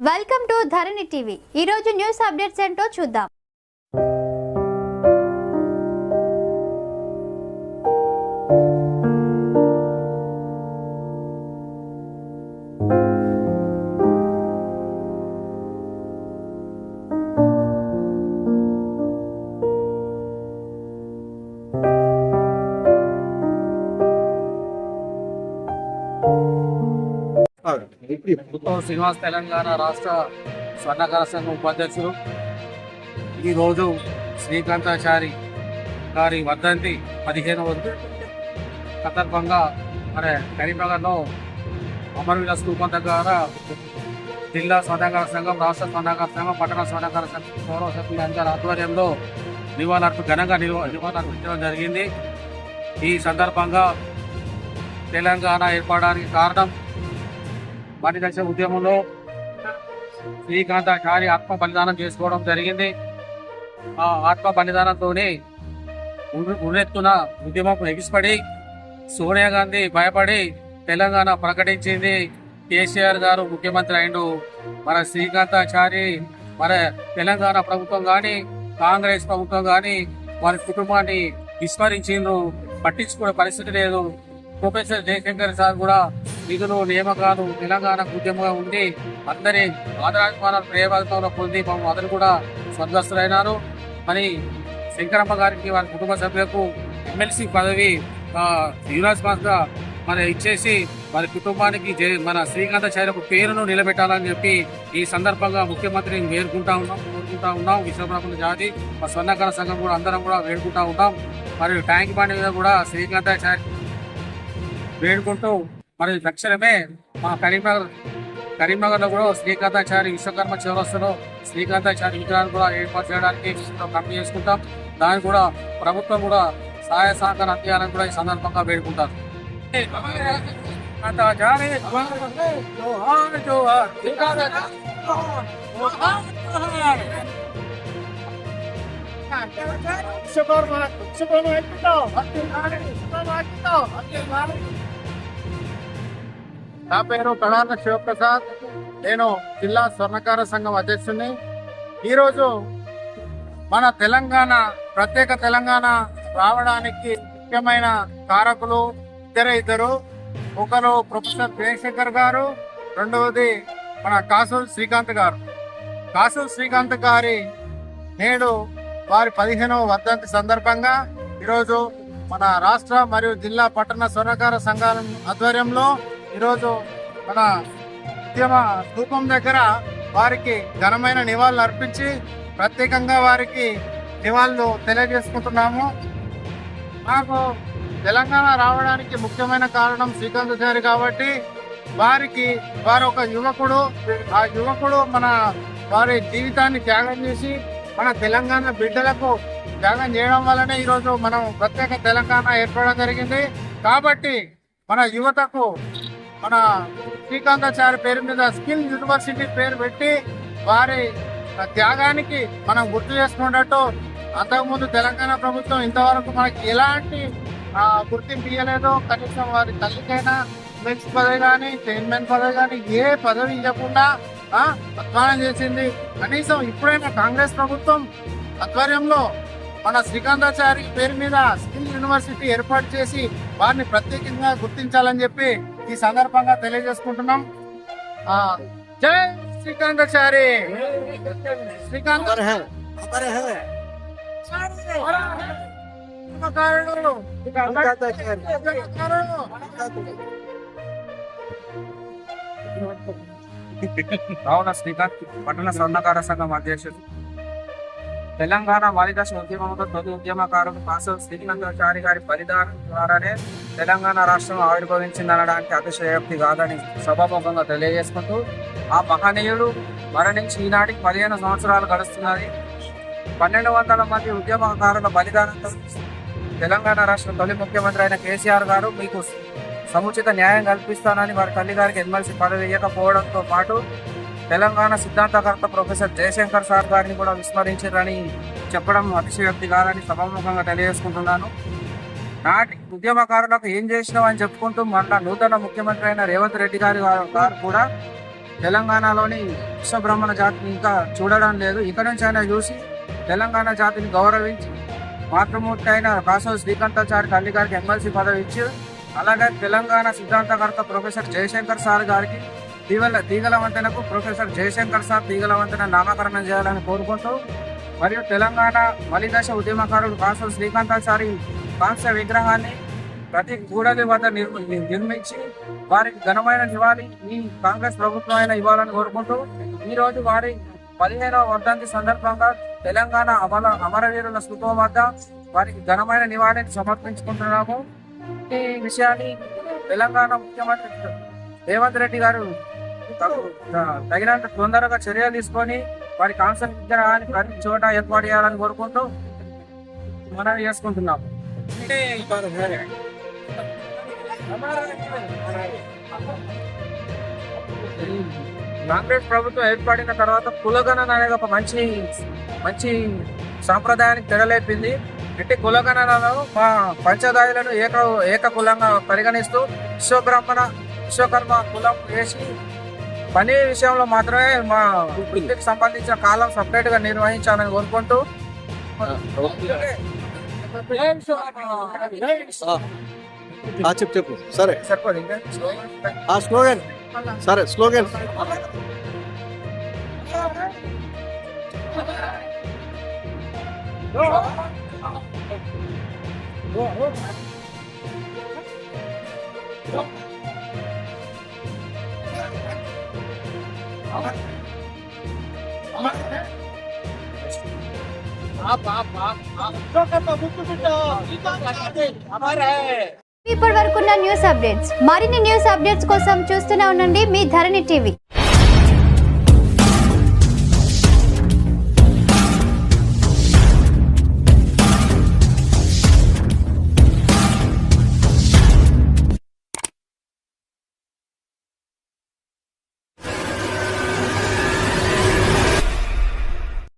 Welcome to Dharani TV. ఈ రోజు news updates ఏంటో చూద్దాం. ఉత్తమ్ శ్రీనివాస్ తెలంగాణ రాష్ట్ర స్వర్ణకార సంఘం ఉపాధ్యక్షులు. ఈరోజు శ్రీకాంతాచారి గారి వర్ధంతి పదిహేనవ సందర్భంగా మరి కరీంనగర్లో అమరవీర స్థూపం దగ్గర జిల్లా స్వర్ణకార సంఘం రాష్ట్ర స్వర్ణకార సంఘం పట్టణ స్వర్ణకార సంఘం గౌరవ సభ్యుల అందరి ఆధ్వర్యంలో నివాళులర్పు ఘనంగా నివా- నివాళులర్పించడం జరిగింది. ఈ సందర్భంగా తెలంగాణ ఏర్పడడానికి కారణం మణిదశ ఉద్యమంలో శ్రీకాంతాచారి ఆత్మ బలిదానం చేసుకోవడం జరిగింది. ఆ ఆత్మ బలిదానంతోనే ఉన్నెత్తున ఉద్యమం ఎగిసిపడి సోనియా గాంధీ భయపడి తెలంగాణ ప్రకటించింది. కేసీఆర్ గారు ముఖ్యమంత్రి అయిండు. మన శ్రీకాంతాచారి మన తెలంగాణ ప్రభుత్వం కానీ కాంగ్రెస్ ప్రభుత్వం కానీ వారి కుటుంబాన్ని విస్మరించిండ్రు. పట్టించుకునే పరిస్థితి లేదు. ప్రొఫెసర్ జయశంకర్ సార్ కూడా విధులు నియామకాలు తెలంగాణ ఉద్యమంగా ఉండి అందరి ఆదరాభిమానాల ప్రేమాభిమానాలు పొంది పాపం అతను కూడా స్వర్గస్థులైనారు. మరి శంకరమ్మ గారికి వారి కుటుంబ సభ్యులకు ఎమ్మెల్సీ పదవి ఆ, యువరాజ్ మరి ఇచ్చేసి వారి కుటుంబానికి జయ- మన శ్రీకాంతాచార్యకు పేరును నిలబెట్టాలని చెప్పి ఈ సందర్భంగా ముఖ్యమంత్రిని వేడుకుంటా ఉన్నాం కోరుకుంటా ఉన్నాం. విశ్వబ్రహ్మణ జాతి మా స్వర్ణకార సంఘం కూడా అందరం కూడా వేడుకుంటా ఉంటాం. మరియు ట్యాంక్ బండి మీద కూడా శ్రీకాంతాచార్య వేడుకుంటూ మరి తక్షణమే మా కరీంనగర్ కరీంనగర్లో కూడా శ్రీకాంతాచారి విశ్వకర్మ చౌరస్తులో శ్రీకాంతాచారి విగ్రహాన్ని కూడా ఏర్పాటు చేయడానికి కమిటీ చేసుకుంటాం దానికి కూడా ప్రభుత్వం కూడా సహాయ సహకారం అందించాలని కూడా ఈ సందర్భంగా వేడుకుంటారు శ్రీకాంతాచారి జోహార్ జోహార్ నా పేరు కడాల శివప్రసాద్. నేను జిల్లా స్వర్ణకార సంఘం అధ్యక్షుడిని ఈరోజు మన తెలంగాణ ప్రత్యేక తెలంగాణ రావడానికి ముఖ్యమైన కారకులు ఇద్దరు ఇద్దరు. ఒకరు ప్రొఫెసర్ జయశంకర్ గారు రెండవది మన కాసు శ్రీకాంత్ గారు. కాసు శ్రీకాంత్ గారి నేడు వారి పదిహేనవ వర్ధంతి సందర్భంగా ఈరోజు మన రాష్ట్ర మరియు జిల్లా పట్టణ స్వర్ణకార సంఘాల ఆధ్వర్యంలో ఈరోజు మన ఉద్యమ స్థూపం దగ్గర వారికి ఘనమైన నివాళులు అర్పించి ప్రత్యేకంగా వారికి నివాళులు తెలియజేసుకుంటున్నాము. మాకు తెలంగాణ రావడానికి ముఖ్యమైన కారణం శ్రీకాంతాచారి కాబట్టి వారికి వారు ఒక యువకుడు ఆ యువకుడు మన వారి జీవితాన్ని త్యాగం చేసి మన తెలంగాణ బిడ్డలకు త్యాగం చేయడం వల్లనే ఈరోజు మనం ప్రత్యేక తెలంగాణ ఏర్పడడం జరిగింది. కాబట్టి మన యువతకు మన శ్రీకాంతాచార్య పేరు మీద స్కిల్ యూనివర్సిటీ పేరు పెట్టి వారి త్యాగానికి మనం గుర్తు చేసుకున్నట్టు అంతకుముందు తెలంగాణ ప్రభుత్వం ఇంతవరకు మనకి ఎలాంటి గుర్తింపు ఇవ్వలేదు కనీసం వారి తల్లికైనా ఎమ్మెల్సీ పదవి కానీ చైర్మన్ పదవి కానీ ఏ పదవి ఇవ్వకుండా అధ్వానం చేసింది. కనీసం ఇప్పుడైనా కాంగ్రెస్ ప్రభుత్వం ఆధ్వర్యంలో మన శ్రీకాంతాచారి పేరు మీద స్కిల్ యూనివర్సిటీ ఏర్పాటు చేసి వారిని ప్రత్యేకంగా గుర్తించాలని చెప్పి ఈ సందర్భంగా తెలియజేసుకుంటున్నాం. ఆ, జై శ్రీకాంతాచారి శ్రీకాంత. ఉద్యమకారుడు. ఉద్యమకారుడు. రావుల శ్రీకాంత్ పట్టణ స్వర్ణకార సంఘం అధ్యక్షుడు. తెలంగాణ వాలిదశ ఉద్యమంలో తొలి ఉద్యమకారుడు కాసు శ్రీనందాచారి గారి బలిదానం ద్వారానే తెలంగాణ రాష్ట్రం ఆవిర్భవించిందనడానికి అతిశయోక్తి కాదని సభాముఖంగా తెలియజేసుకుంటూ ఆ మహనీయుడు మరణించి ఈనాటికి పదిహేను సంవత్సరాలు గడుస్తున్నది. పన్నెండు వందల మంది ఉద్యమకారుల బలిదానంతో తెలంగాణ రాష్ట్ర తొలి ముఖ్యమంత్రి అయిన కేసీఆర్ గారు మీకు సముచిత న్యాయం కల్పిస్తానని వారి తల్లి గారికి ఎమ్మెల్సీ పదవి ఇవ్వకపోవడంతో పాటు తెలంగాణ సిద్ధాంతకర్త ప్రొఫెసర్ జయశంకర్ సార్ గారిని కూడా విస్మరించారని చెప్పడం అతిశయోక్తి కాదని సభాముఖంగా తెలియజేసుకుంటున్నాను. నాటి ఉద్యమకారులకు ఏం చేసినావు అని చెప్పుకుంటూ మళ్ళా నూతన ముఖ్యమంత్రి అయిన రేవంత్ రెడ్డి గారి గారు గారు కూడా తెలంగాణలోని విశ్వబ్రహ్మణ జాతిని ఇంకా చూడడం లేదు. ఇక్కడి నుంచి అయినా చూసి తెలంగాణ జాతిని గౌరవించి మాతృమూర్తి అయిన కాసవ శ్రీకాంతాచారి తల్లి గారికి ఎమ్మెల్సీ పదవి ఇచ్చి అలాగే తెలంగాణ సిద్ధాంతకర్త ప్రొఫెసర్ జయశంకర్ సార్ గారికి తీగల తీగల వంతెనకు ప్రొఫెసర్ జయశంకర్ సార్ తీగల వంతెన నామకరణం చేయాలని కోరుకుంటూ మరియు తెలంగాణ మలిదశ ఉద్యమకారుడు కాసవ శ్రీకాంతాచారి కాంస్య విగ్రహాన్ని ప్రతి కూడలి వద్ద నిర్మించి వారికి ఘనమైన నివాళి ఈ కాంగ్రెస్ ప్రభుత్వం అయినా ఇవ్వాలని కోరుకుంటూ ఈరోజు వారి పదిహేనవ వర్ధంతి సందర్భంగా తెలంగాణ అమర అమరవీరుల స్థూపం వద్ద వారికి ఘనమైన నివాళిని సమర్పించుకుంటున్నాము. ఈ విషయాన్ని తెలంగాణ ముఖ్యమంత్రి రేవంత్ రెడ్డి గారు తగినంత తొందరగా చర్యలు తీసుకొని వారి కాన్సర్ విగ్రహాన్ని ప్రతి చోట ఏర్పాటు చేయాలని కోరుకుంటూ మనవి చేసుకుంటున్నాము కాంగ్రెస్ ప్రభుత్వం ఏర్పడిన తర్వాత కులగణన అనేది ఒక మంచి మంచి సాంప్రదాయానికి తెరలేపింది. ఇట్టి కులగణనలో మా పంచదాయులను ఏక ఏక కులంగా పరిగణిస్తూ విశ్వబ్రహ్మణ విశ్వకర్మ కులం వేసి పని విషయంలో మాత్రమే మా వృత్తికి సంబంధించిన కాలం సపరేట్గా నిర్వహించాలని కోరుకుంటూ చెప్పు చెప్పు. సరే. చెప్పండి ఆ స్లోగన్ సరే స్లోగన్ ఇప్పటి వరకున్న న్యూస్ అప్డేట్స్. మరిన్ని న్యూస్ అప్డేట్స్ కోసం చూస్తూనే ఉండండి మీ ధరణి టీవీ.